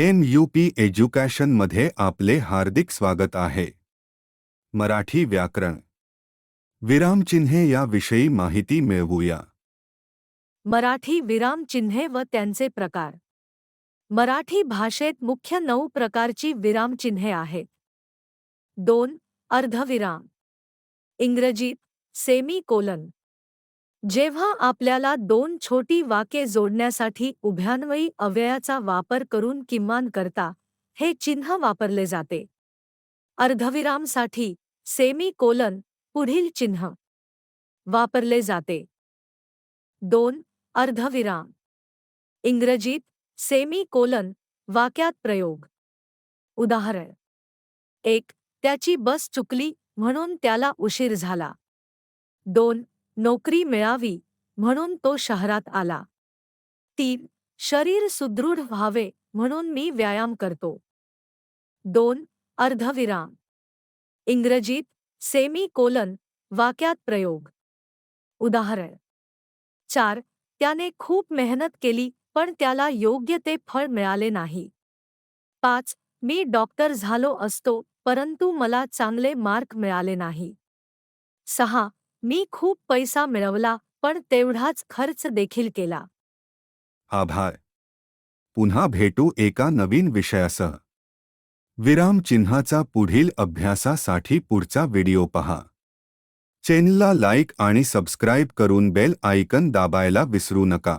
M U P एज्युकेशनमध्ये आपले हार्दिक स्वागत आहे. मराठी व्याकरण. विरामचिन्हे याविषयी माहिती मिळवूया. मराठी विरामचिन्हे व त्यांचे प्रकार. मराठी भाषेत मुख्य नऊ प्रकारची विरामचिन्हे आहेत. दोन, अर्धविराम. इंग्रजीत सेमी कोलन जेव्हा आपल्याला दोन छोटी वाक्ये जोडण्यासाठी उभ्यान्वयी अव्ययाचा वापर करून किमान करता हे चिन्ह वापरले जाते. अर्धविरामसाठी सेमी कोलन पुढील चिन्ह वापरले जाते. दोन अर्धविराम. इंग्रजीत सेमी कोलन वाक्यात प्रयोग. उदाहरण एक त्याची बस चुकली म्हणून त्याला उशीर झाला. दोन नोकरी मिळावी म्हणून तो शहरात आला. तीन शरीर सुदृढ व्हावे म्हणून मी व्यायाम करतो. दोन, अर्धविराम. इंग्रजीत सेमी कोलन वाक्यात प्रयोग. उदाहरण. चार, त्याने खूप मेहनत केली, पण त्याला योग्य ते फळ मिळाले नाही. पाच, मी डॉक्टर झालो असतो, परंतु मला चांगले मार्क मिळाले नाही. सहा मी खूप पैसा मिळवला पण तेवढाच खर्च देखील केला. आभार पुन्हा भेटू एका नवीन विषयासह. विराम चिन्हाचा पुढील अभ्यासासाठी पुढचा व्हिडिओ पहा. चॅनलला लाईक आणि सबस्क्राईब करून बेल आयकन दाबायला विसरू नका.